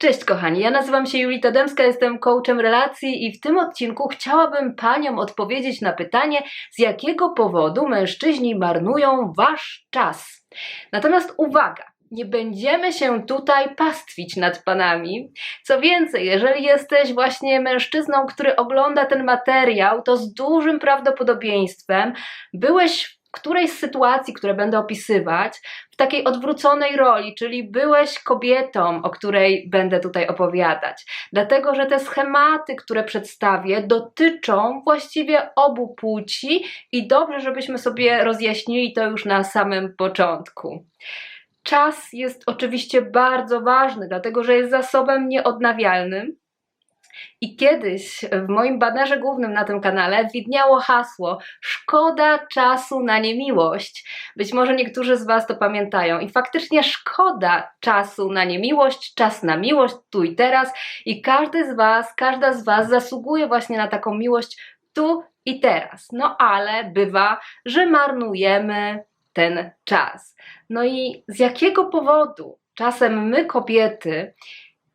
Cześć kochani, ja nazywam się Julita Demska, jestem coachem relacji i w tym odcinku chciałabym Paniom odpowiedzieć na pytanie, z jakiego powodu mężczyźni marnują Wasz czas. Natomiast uwaga, nie będziemy się tutaj pastwić nad Panami. Co więcej, jeżeli jesteś właśnie mężczyzną, który ogląda ten materiał, to z dużym prawdopodobieństwem byłeś którejś z sytuacji, które będę opisywać, w takiej odwróconej roli, czyli byłeś kobietą, o której będę tutaj opowiadać. Dlatego, że te schematy, które przedstawię, dotyczą właściwie obu płci i dobrze, żebyśmy sobie rozjaśnili to już na samym początku. Czas jest oczywiście bardzo ważny, dlatego że jest zasobem nieodnawialnym i kiedyś w moim banerze głównym na tym kanale widniało hasło Szkoda czasu na niemiłość. Być może niektórzy z Was to pamiętają. I faktycznie szkoda czasu na niemiłość, czas na miłość tu i teraz. I każdy z Was, każda z Was zasługuje właśnie na taką miłość tu i teraz. No ale bywa, że marnujemy ten czas. No i z jakiego powodu czasem my, kobiety,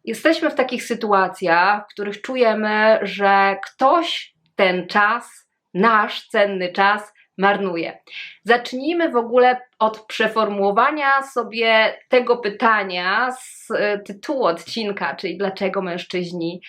jesteśmy w takich sytuacjach, w których czujemy, że ktoś ten czas, nasz cenny czas, marnuje. Zacznijmy w ogóle od przeformułowania sobie tego pytania z e, tytułu odcinka, czyli dlaczego mężczyźni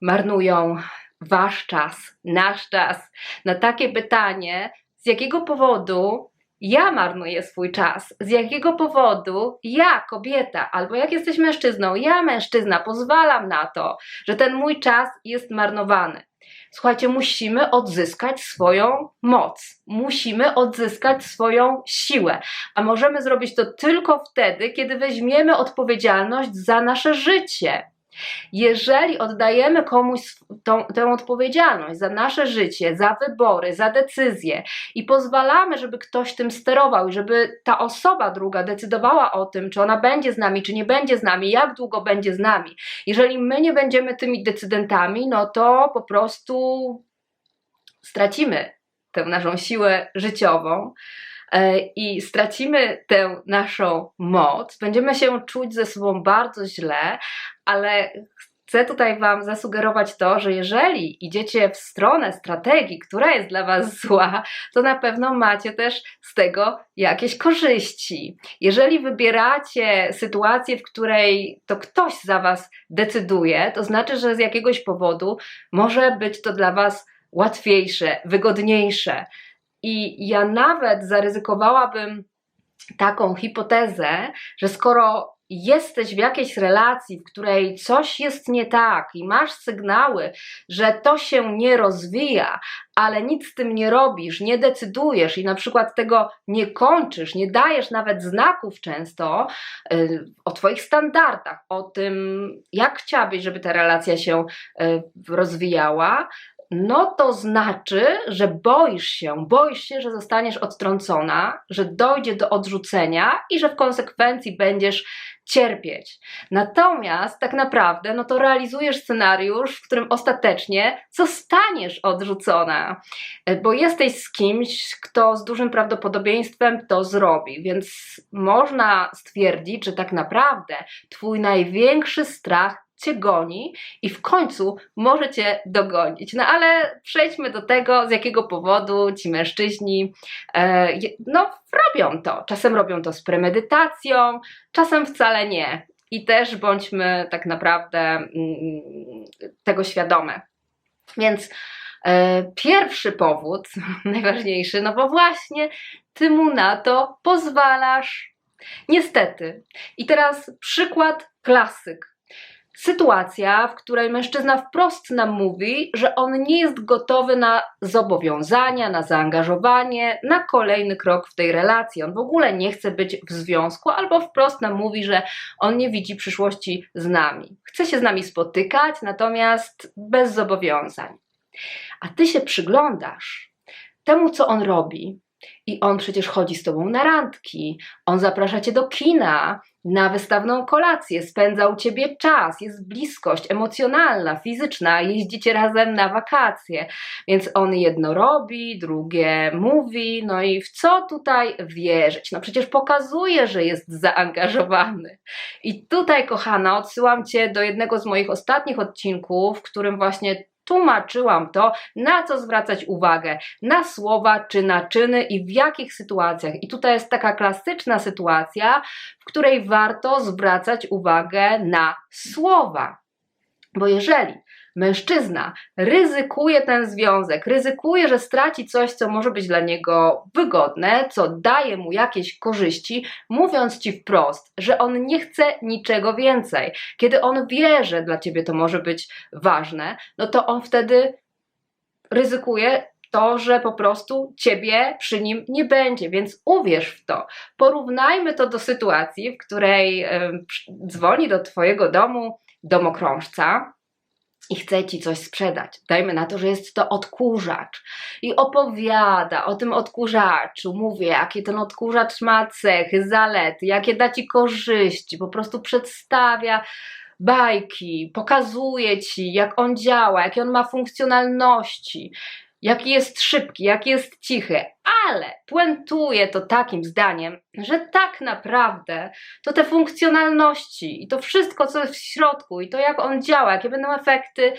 marnują wasz czas, nasz czas. Na takie pytanie, z jakiego powodu ja marnuję swój czas. Z jakiego powodu ja, kobieta, albo jak jesteś mężczyzną, ja, mężczyzna, pozwalam na to, że ten mój czas jest marnowany. Słuchajcie, musimy odzyskać swoją moc, musimy odzyskać swoją siłę, a możemy zrobić to tylko wtedy, kiedy weźmiemy odpowiedzialność za nasze życie. Jeżeli oddajemy komuś tą, tę odpowiedzialność za nasze życie, za wybory, za decyzje i pozwalamy, żeby ktoś tym sterował żeby ta osoba druga decydowała o tym, czy ona będzie z nami, czy nie będzie z nami, jak długo będzie z nami. Jeżeli my nie będziemy tymi decydentami, no to po prostu stracimy tę naszą siłę życiową e, i stracimy tę naszą moc, będziemy się czuć ze sobą bardzo źle, ale chcę tutaj Wam zasugerować to, że jeżeli idziecie w stronę strategii, która jest dla Was zła, to na pewno macie też z tego jakieś korzyści. Jeżeli wybieracie sytuację, w której to ktoś za Was decyduje, to znaczy, że z jakiegoś powodu może być to dla Was łatwiejsze, wygodniejsze. I ja nawet zaryzykowałabym taką hipotezę, że skoro jesteś w jakiejś relacji, w której coś jest nie tak i masz sygnały, że to się nie rozwija, ale nic z tym nie robisz, nie decydujesz i na przykład tego nie kończysz, nie dajesz nawet znaków często y, o Twoich standardach, o tym, jak chciałabyś, żeby ta relacja się y, rozwijała, no to znaczy, że boisz się, boisz się, że zostaniesz odtrącona, że dojdzie do odrzucenia i że w konsekwencji będziesz cierpieć. Natomiast tak naprawdę, no to realizujesz scenariusz, w którym ostatecznie zostaniesz odrzucona, bo jesteś z kimś, kto z dużym prawdopodobieństwem to zrobi, więc można stwierdzić, że tak naprawdę Twój największy strach cię goni i w końcu może cię dogonić. No ale przejdźmy do tego, z jakiego powodu ci mężczyźni e, no, robią to. Czasem robią to z premedytacją, czasem wcale nie. I też bądźmy tak naprawdę mm, tego świadome. Więc e, pierwszy powód, najważniejszy, no bo właśnie ty mu na to pozwalasz. Niestety. I teraz przykład klasyk sytuacja, w której mężczyzna wprost nam mówi, że on nie jest gotowy na zobowiązania, na zaangażowanie, na kolejny krok w tej relacji. On w ogóle nie chce być w związku, albo wprost nam mówi, że on nie widzi przyszłości z nami. Chce się z nami spotykać, natomiast bez zobowiązań. A ty się przyglądasz temu, co on robi, I on przecież chodzi z tobą na randki, on zaprasza cię do kina, na wystawną kolację, spędza u ciebie czas, jest bliskość emocjonalna, fizyczna, jeździcie razem na wakacje. Więc on jedno robi, drugie mówi, no i w co tutaj wierzyć? No przecież pokazuje, że jest zaangażowany. I tutaj, kochana, odsyłam cię do jednego z moich ostatnich odcinków, w którym właśnie tłumaczyłam to, na co zwracać uwagę, na słowa czy na czyny i w jakich sytuacjach. I tutaj jest taka klasyczna sytuacja, w której warto zwracać uwagę na słowa. Bo jeżeli mężczyzna ryzykuje ten związek, ryzykuje, że straci coś, co może być dla niego wygodne, co daje mu jakieś korzyści, mówiąc ci wprost, że on nie chce niczego więcej, kiedy on wie, że dla ciebie to może być ważne, no to on wtedy ryzykuje to, że po prostu ciebie przy nim nie będzie, więc uwierz w to. Porównajmy to do sytuacji, w której dzwoni do twojego domu domokrążca i chce ci coś sprzedać. Dajmy na to, że jest to odkurzacz. I opowiada o tym odkurzaczu, mówię, jakie ten odkurzacz ma cechy, zalety, jakie da ci korzyści, po prostu przedstawia bajki, pokazuje ci, jak on działa, jakie on ma funkcjonalności, jaki jest szybki, jaki jest cichy, ale puentuje to takim zdaniem, że tak naprawdę to te funkcjonalności i to wszystko, co jest w środku, i to jak on działa, jakie będą efekty,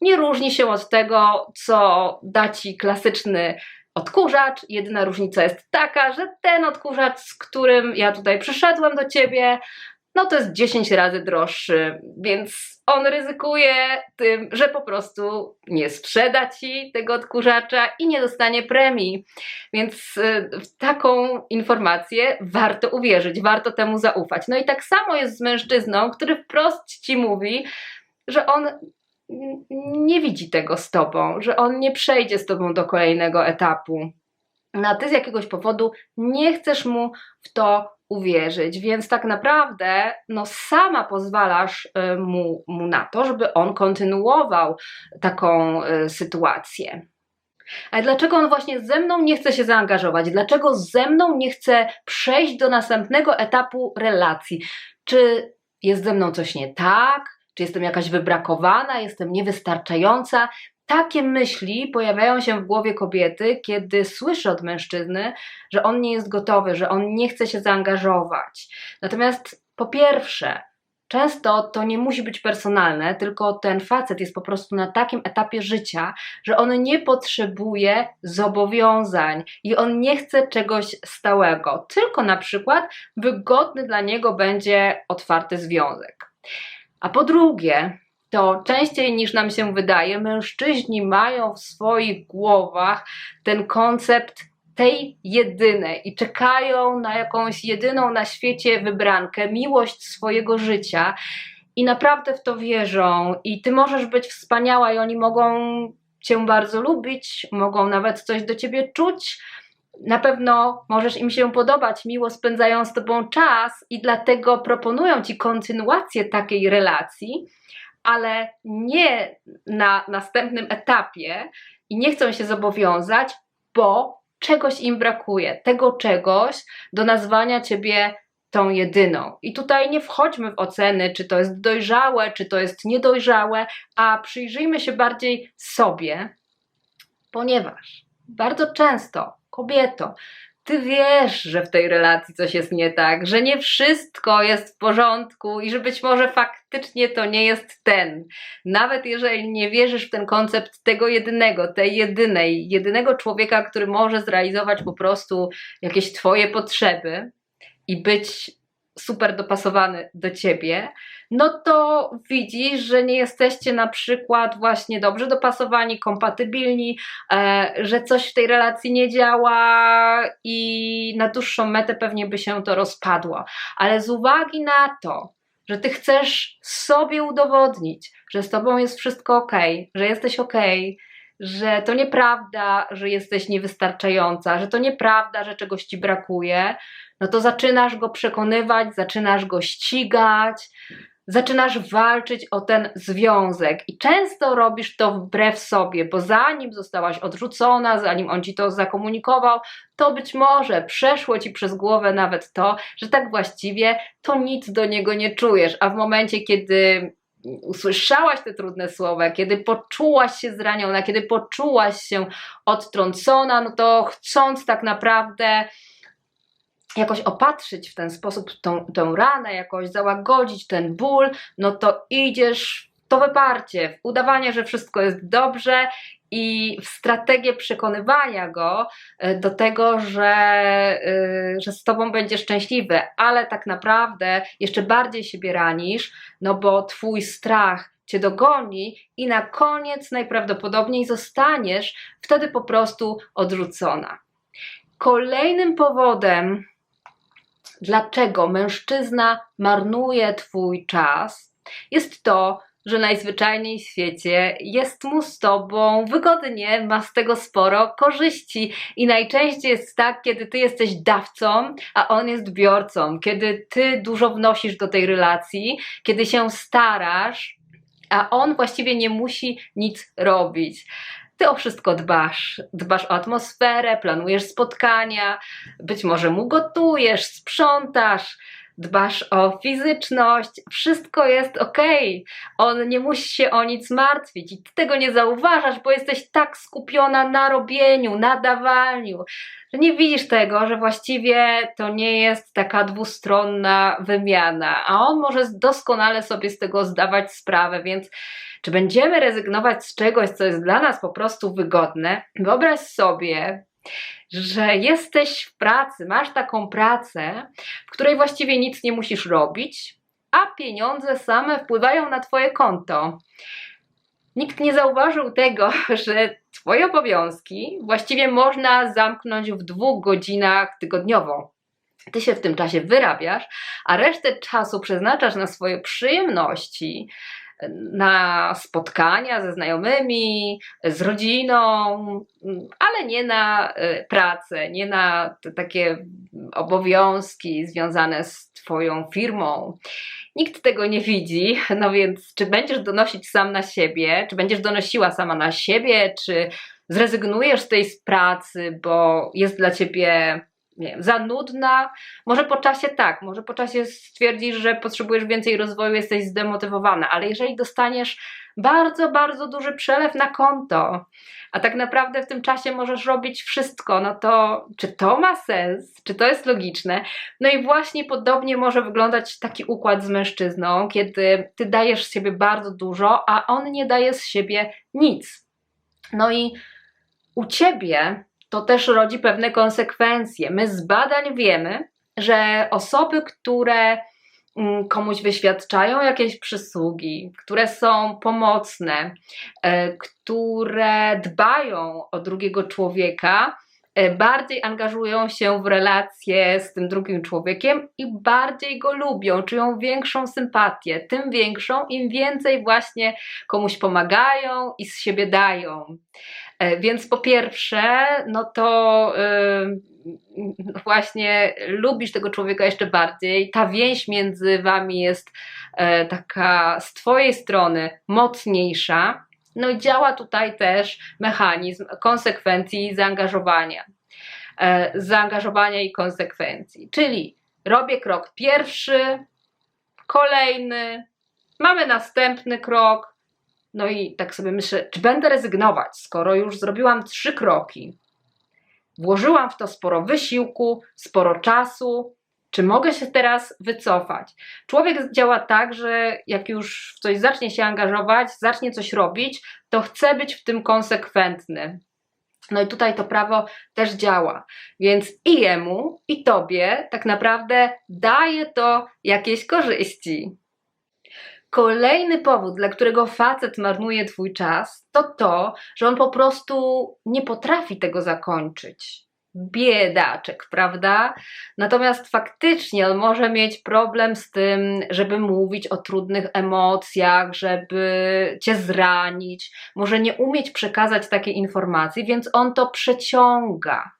nie różni się od tego, co da ci klasyczny odkurzacz. Jedyna różnica jest taka, że ten odkurzacz, z którym ja tutaj przyszedłem do ciebie, no to jest 10 razy droższy, więc on ryzykuje tym, że po prostu nie sprzeda ci tego odkurzacza i nie dostanie premii. Więc y, w taką informację warto uwierzyć, warto temu zaufać. No i tak samo jest z mężczyzną, który wprost ci mówi, że on nie widzi tego z tobą, że on nie przejdzie z tobą do kolejnego etapu. No a ty z jakiegoś powodu nie chcesz mu w to uwierzyć, więc tak naprawdę no, sama pozwalasz y, mu, mu na to, żeby on kontynuował taką y, sytuację. Ale dlaczego on właśnie ze mną nie chce się zaangażować? Dlaczego ze mną nie chce przejść do następnego etapu relacji? Czy jest ze mną coś nie tak? Czy jestem jakaś wybrakowana? Jestem niewystarczająca? Takie myśli pojawiają się w głowie kobiety, kiedy słyszy od mężczyzny, że on nie jest gotowy, że on nie chce się zaangażować. Natomiast po pierwsze, często to nie musi być personalne, tylko ten facet jest po prostu na takim etapie życia, że on nie potrzebuje zobowiązań i on nie chce czegoś stałego, tylko na przykład wygodny dla niego będzie otwarty związek. A po drugie, to częściej niż nam się wydaje, mężczyźni mają w swoich głowach ten koncept tej jedynej i czekają na jakąś jedyną na świecie wybrankę, miłość swojego życia i naprawdę w to wierzą. I ty możesz być wspaniała, i oni mogą cię bardzo lubić, mogą nawet coś do ciebie czuć. Na pewno możesz im się podobać, miło spędzają z tobą czas i dlatego proponują ci kontynuację takiej relacji ale nie na następnym etapie i nie chcą się zobowiązać, bo czegoś im brakuje, tego czegoś do nazwania ciebie tą jedyną. I tutaj nie wchodźmy w oceny, czy to jest dojrzałe, czy to jest niedojrzałe, a przyjrzyjmy się bardziej sobie, ponieważ bardzo często kobieto, ty wiesz, że w tej relacji coś jest nie tak, że nie wszystko jest w porządku i że być może faktycznie to nie jest ten. Nawet jeżeli nie wierzysz w ten koncept tego jedynego, tej jedynej, jedynego człowieka, który może zrealizować po prostu jakieś Twoje potrzeby i być super dopasowany do ciebie, no to widzisz, że nie jesteście na przykład właśnie dobrze dopasowani, kompatybilni, e, że coś w tej relacji nie działa i na dłuższą metę pewnie by się to rozpadło. Ale z uwagi na to, że ty chcesz sobie udowodnić, że z tobą jest wszystko ok, że jesteś ok, że to nieprawda, że jesteś niewystarczająca, że to nieprawda, że czegoś ci brakuje, no to zaczynasz go przekonywać, zaczynasz go ścigać, zaczynasz walczyć o ten związek. I często robisz to wbrew sobie, bo zanim zostałaś odrzucona, zanim on ci to zakomunikował, to być może przeszło ci przez głowę nawet to, że tak właściwie to nic do niego nie czujesz, a w momencie, kiedy usłyszałaś te trudne słowa, kiedy poczułaś się zraniona, kiedy poczułaś się odtrącona, no to chcąc tak naprawdę jakoś opatrzyć w ten sposób tą, tą ranę, jakoś załagodzić ten ból, no to idziesz to wyparcie, udawanie, że wszystko jest dobrze i w strategię przekonywania go e, do tego, że, e, że z tobą będzie szczęśliwy, ale tak naprawdę jeszcze bardziej siebie ranisz, no bo twój strach cię dogoni i na koniec najprawdopodobniej zostaniesz wtedy po prostu odrzucona. Kolejnym powodem, dlaczego mężczyzna marnuje Twój czas, jest to, że najzwyczajniej w świecie jest mu z tobą wygodnie, ma z tego sporo korzyści. I najczęściej jest tak, kiedy ty jesteś dawcą, a on jest biorcą, kiedy ty dużo wnosisz do tej relacji, kiedy się starasz, a on właściwie nie musi nic robić. Ty o wszystko dbasz. Dbasz o atmosferę, planujesz spotkania, być może mu gotujesz, sprzątasz, dbasz o fizyczność, wszystko jest ok. On nie musi się o nic martwić i ty tego nie zauważasz, bo jesteś tak skupiona na robieniu, na dawaniu, że nie widzisz tego, że właściwie to nie jest taka dwustronna wymiana, a on może doskonale sobie z tego zdawać sprawę, więc czy będziemy rezygnować z czegoś, co jest dla nas po prostu wygodne? Wyobraź sobie, że jesteś w pracy, masz taką pracę, w której właściwie nic nie musisz robić, a pieniądze same wpływają na Twoje konto. Nikt nie zauważył tego, że Twoje obowiązki właściwie można zamknąć w dwóch godzinach tygodniowo. Ty się w tym czasie wyrabiasz, a resztę czasu przeznaczasz na swoje przyjemności, na spotkania ze znajomymi, z rodziną, ale nie na e, pracę, nie na takie obowiązki związane z Twoją firmą. Nikt tego nie widzi, no więc czy będziesz donosić sam na siebie, czy będziesz donosiła sama na siebie, czy zrezygnujesz z tej pracy, bo jest dla ciebie nie wiem, za nudna. Może po czasie tak, może po czasie stwierdzisz, że potrzebujesz więcej rozwoju, jesteś zdemotywowana, ale jeżeli dostaniesz bardzo, bardzo duży przelew na konto, a tak naprawdę w tym czasie możesz robić wszystko, no to czy to ma sens? Czy to jest logiczne? No i właśnie podobnie może wyglądać taki układ z mężczyzną, kiedy ty dajesz z siebie bardzo dużo, a on nie daje z siebie nic. No i u ciebie to też rodzi pewne konsekwencje. My z badań wiemy, że osoby, które mm, komuś wyświadczają jakieś przysługi, które są pomocne, e, które dbają o drugiego człowieka, e, bardziej angażują się w relacje z tym drugim człowiekiem i bardziej go lubią, czują większą sympatię. Tym większą, im więcej właśnie komuś pomagają i z siebie dają. E, więc po pierwsze, no to yy, właśnie lubisz tego człowieka jeszcze bardziej. Ta więź między wami jest yy, taka z twojej strony mocniejsza. No i działa tutaj też mechanizm konsekwencji i zaangażowania. Yy, zaangażowania i konsekwencji. Czyli robię krok pierwszy, kolejny, mamy następny krok, no i tak sobie myślę, czy będę rezygnować, skoro już zrobiłam trzy kroki. Włożyłam w to sporo wysiłku, sporo czasu. Czy mogę się teraz wycofać? Człowiek działa tak, że jak już w coś zacznie się angażować, zacznie coś robić, to chce być w tym konsekwentny. No i tutaj to prawo też działa. Więc i jemu, i tobie tak naprawdę daje to jakieś korzyści. Kolejny powód, dla którego facet marnuje twój czas, to to, że on po prostu nie potrafi tego zakończyć. Biedaczek, prawda? Natomiast faktycznie on może mieć problem z tym, żeby mówić o trudnych emocjach, żeby cię zranić, może nie umieć przekazać takiej informacji, więc on to przeciąga.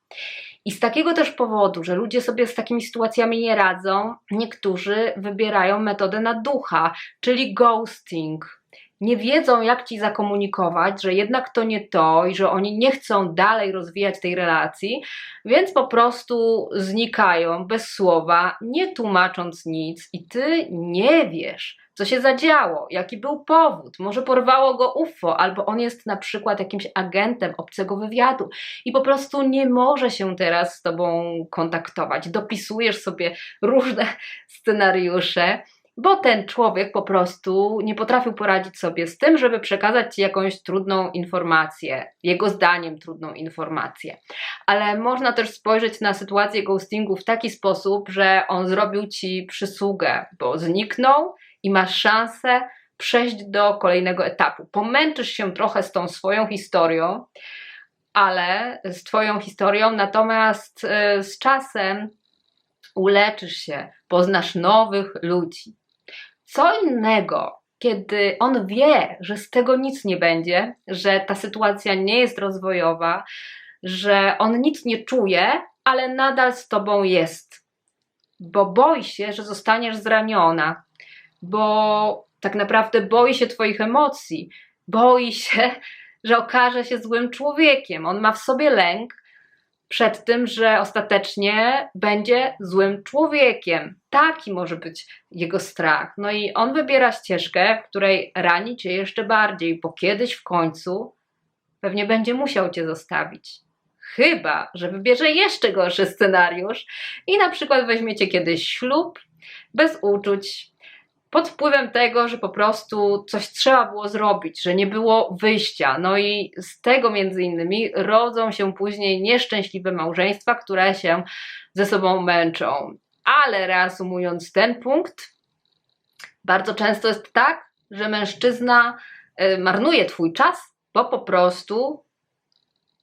I z takiego też powodu, że ludzie sobie z takimi sytuacjami nie radzą, niektórzy wybierają metodę na ducha, czyli ghosting. Nie wiedzą, jak ci zakomunikować, że jednak to nie to i że oni nie chcą dalej rozwijać tej relacji, więc po prostu znikają bez słowa, nie tłumacząc nic, i ty nie wiesz, co się zadziało, jaki był powód. Może porwało go UFO, albo on jest na przykład jakimś agentem obcego wywiadu i po prostu nie może się teraz z tobą kontaktować. Dopisujesz sobie różne scenariusze bo ten człowiek po prostu nie potrafił poradzić sobie z tym, żeby przekazać ci jakąś trudną informację, jego zdaniem trudną informację. Ale można też spojrzeć na sytuację ghostingu w taki sposób, że on zrobił ci przysługę, bo zniknął i masz szansę przejść do kolejnego etapu. Pomęczysz się trochę z tą swoją historią, ale z Twoją historią, natomiast y, z czasem uleczysz się, poznasz nowych ludzi. Co innego, kiedy on wie, że z tego nic nie będzie, że ta sytuacja nie jest rozwojowa, że on nic nie czuje, ale nadal z tobą jest, bo boi się, że zostaniesz zraniona, bo tak naprawdę boi się Twoich emocji, boi się, że okaże się złym człowiekiem. On ma w sobie lęk przed tym, że ostatecznie będzie złym człowiekiem. Taki może być jego strach. No i on wybiera ścieżkę, w której rani cię jeszcze bardziej, bo kiedyś w końcu pewnie będzie musiał cię zostawić. Chyba, że wybierze jeszcze gorszy scenariusz i na przykład weźmiecie kiedyś ślub bez uczuć, pod wpływem tego, że po prostu coś trzeba było zrobić, że nie było wyjścia. No i z tego między innymi rodzą się później nieszczęśliwe małżeństwa, które się ze sobą męczą. Ale reasumując ten punkt, bardzo często jest tak, że mężczyzna y, marnuje twój czas, bo po prostu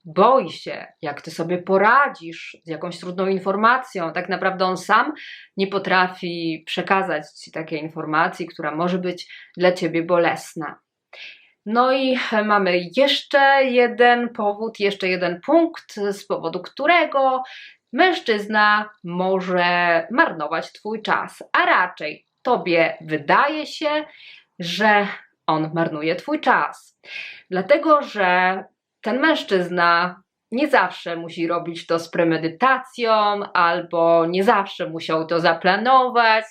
boi się, jak ty sobie poradzisz z jakąś trudną informacją. Tak naprawdę on sam nie potrafi przekazać ci takiej informacji, która może być dla ciebie bolesna. No i mamy jeszcze jeden powód, jeszcze jeden punkt, z powodu którego mężczyzna może marnować Twój czas, a raczej Tobie wydaje się, że on marnuje Twój czas. Dlatego, że ten mężczyzna nie zawsze musi robić to z premedytacją, albo nie zawsze musiał to zaplanować,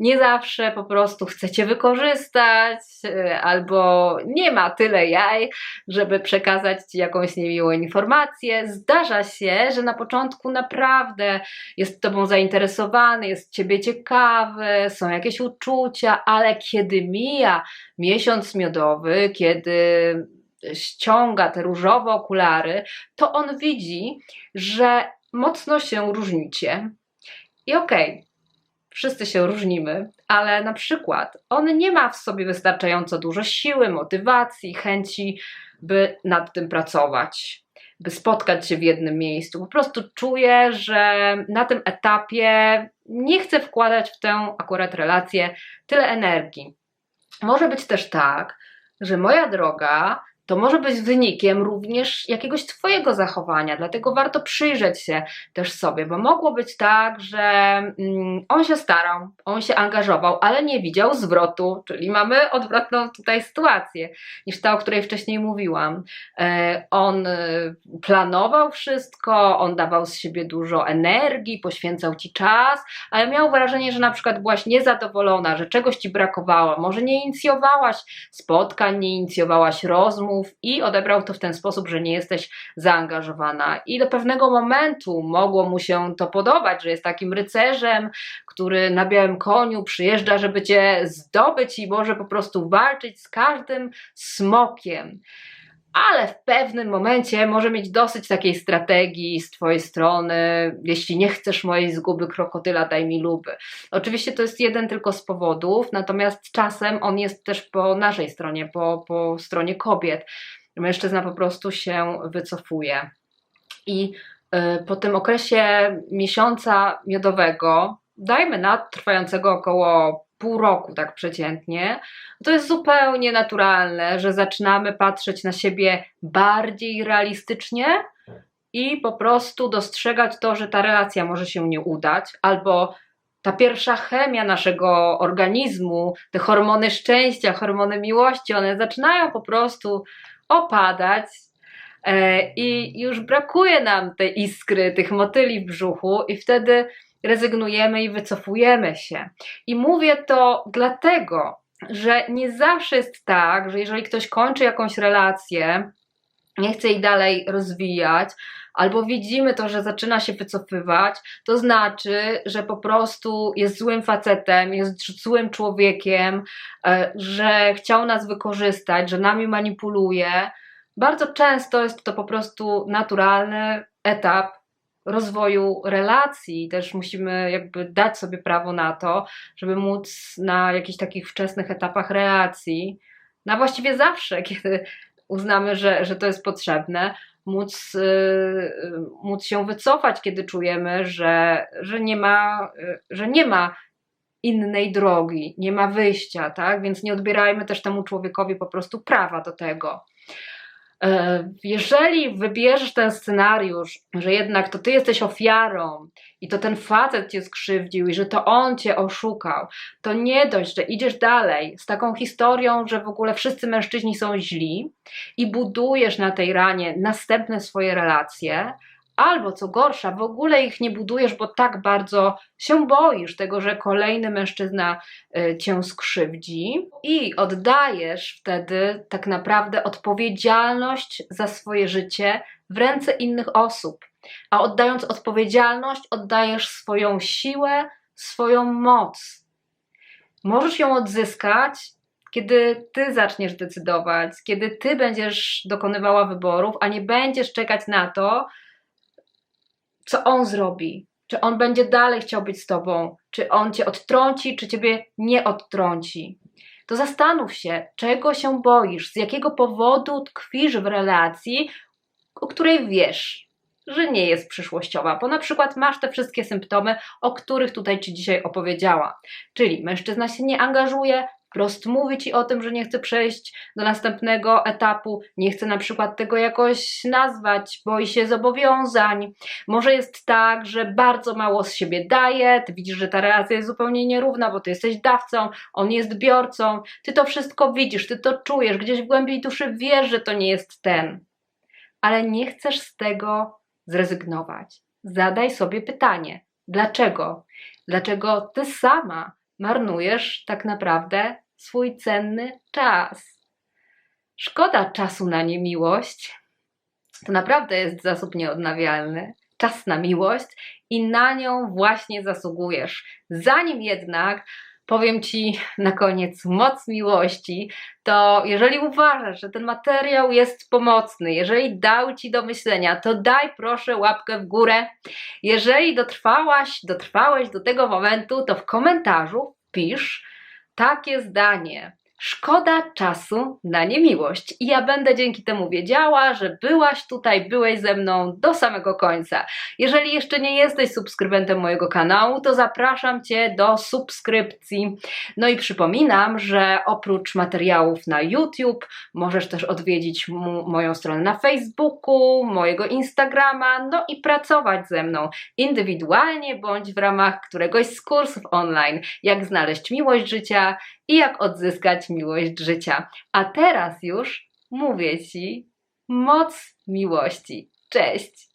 nie zawsze po prostu chcecie wykorzystać, e, albo nie ma tyle jaj, żeby przekazać ci jakąś niemiłą informację. Zdarza się, że na początku naprawdę jest tobą zainteresowany, jest ciebie ciekawy, są jakieś uczucia, ale kiedy mija miesiąc miodowy, kiedy ściąga te różowe okulary, to on widzi, że mocno się różnicie. I okej, okay, wszyscy się różnimy, ale na przykład on nie ma w sobie wystarczająco dużo siły, motywacji, chęci, by nad tym pracować, by spotkać się w jednym miejscu. Po prostu czuje, że na tym etapie nie chce wkładać w tę akurat relację tyle energii. Może być też tak, że moja droga to może być wynikiem również jakiegoś Twojego zachowania, dlatego warto przyjrzeć się też sobie, bo mogło być tak, że mm, on się starał, on się angażował, ale nie widział zwrotu, czyli mamy odwrotną tutaj sytuację niż ta, o której wcześniej mówiłam. E, on e, planował wszystko, on dawał z siebie dużo energii, poświęcał Ci czas, ale miał wrażenie, że na przykład byłaś niezadowolona, że czegoś Ci brakowało, może nie inicjowałaś spotkań, nie inicjowałaś rozmów, i odebrał to w ten sposób, że nie jesteś zaangażowana. I do pewnego momentu mogło mu się to podobać, że jest takim rycerzem, który na białym koniu przyjeżdża, żeby cię zdobyć i może po prostu walczyć z każdym smokiem ale w pewnym momencie może mieć dosyć takiej strategii z Twojej strony. Jeśli nie chcesz mojej zguby krokodyla, daj mi luby. Oczywiście to jest jeden tylko z powodów, natomiast czasem on jest też po naszej stronie, po, po stronie kobiet. Mężczyzna po prostu się wycofuje. I y, po tym okresie miesiąca miodowego, dajmy na trwającego około pół roku, tak przeciętnie, to jest zupełnie naturalne, że zaczynamy patrzeć na siebie bardziej realistycznie i po prostu dostrzegać to, że ta relacja może się nie udać, albo ta pierwsza chemia naszego organizmu, te hormony szczęścia, hormony miłości, one zaczynają po prostu opadać. e, I już brakuje nam tej iskry, tych motyli w brzuchu, i wtedy rezygnujemy i wycofujemy się. I mówię to dlatego, że nie zawsze jest tak, że jeżeli ktoś kończy jakąś relację, nie chce jej dalej rozwijać, albo widzimy to, że zaczyna się wycofywać, to znaczy, że po prostu jest złym facetem, jest złym człowiekiem, e, że chciał nas wykorzystać, że nami manipuluje. Bardzo często jest to po prostu naturalny etap rozwoju relacji. Też musimy jakby dać sobie prawo na to, żeby móc na jakichś takich wczesnych etapach relacji, na właściwie zawsze, kiedy uznamy, że, że to jest potrzebne, móc, yy, móc się wycofać, kiedy czujemy, że, że, nie ma, yy, że nie ma innej drogi, nie ma wyjścia, tak? Więc nie odbierajmy też temu człowiekowi po prostu prawa do tego. E, jeżeli wybierzesz ten scenariusz, że jednak to ty jesteś ofiarą i to ten facet cię skrzywdził i że to on cię oszukał, to nie dość, że idziesz dalej z taką historią, że w ogóle wszyscy mężczyźni są źli i budujesz na tej ranie następne swoje relacje, albo co gorsza, w ogóle ich nie budujesz, bo tak bardzo się boisz tego, że kolejny mężczyzna y, cię skrzywdzi i oddajesz wtedy tak naprawdę odpowiedzialność za swoje życie w ręce innych osób. A oddając odpowiedzialność, oddajesz swoją siłę, swoją moc. Możesz ją odzyskać, kiedy ty zaczniesz decydować, kiedy ty będziesz dokonywała wyborów, a nie będziesz czekać na to, co on zrobi. Czy on będzie dalej chciał być z tobą? Czy on cię odtrąci, czy ciebie nie odtrąci? To zastanów się, czego się boisz, z jakiego powodu tkwisz w relacji, o której wiesz, że nie jest przyszłościowa, bo na przykład masz te wszystkie symptomy, o których tutaj Ci dzisiaj opowiedziałam. Czyli mężczyzna się nie angażuje, wprost mówi ci o tym, że nie chce przejść do następnego etapu, nie chce na przykład tego jakoś nazwać, boi się zobowiązań. Może jest tak, że bardzo mało z siebie daje, ty widzisz, że ta relacja jest zupełnie nierówna, bo ty jesteś dawcą, on jest biorcą, ty to wszystko widzisz, ty to czujesz, gdzieś w głębi duszy wiesz, że to nie jest ten. Ale nie chcesz z tego zrezygnować. Zadaj sobie pytanie: dlaczego? Dlaczego ty sama marnujesz tak naprawdę swój cenny czas. Szkoda czasu na niemiłość. To naprawdę jest zasób nieodnawialny. Czas na miłość i na nią właśnie zasługujesz. Zanim jednak powiem Ci na koniec moc miłości, to jeżeli uważasz, że ten materiał jest pomocny, jeżeli dał Ci do myślenia, to daj proszę łapkę w górę. Jeżeli dotrwałaś, dotrwałeś do tego momentu, to w komentarzu pisz, takie zdanie. Szkoda czasu na niemiłość. I ja będę dzięki temu wiedziała, że byłaś tutaj, byłeś ze mną do samego końca. Jeżeli jeszcze nie jesteś subskrybentem mojego kanału, to zapraszam Cię do subskrypcji. No i przypominam, że oprócz materiałów na YouTube, możesz też odwiedzić moją stronę na Facebooku, mojego Instagrama, no i pracować ze mną indywidualnie bądź w ramach któregoś z kursów online, jak znaleźć miłość życia i jak miłość życia. A teraz już mówię Ci moc miłości. Cześć!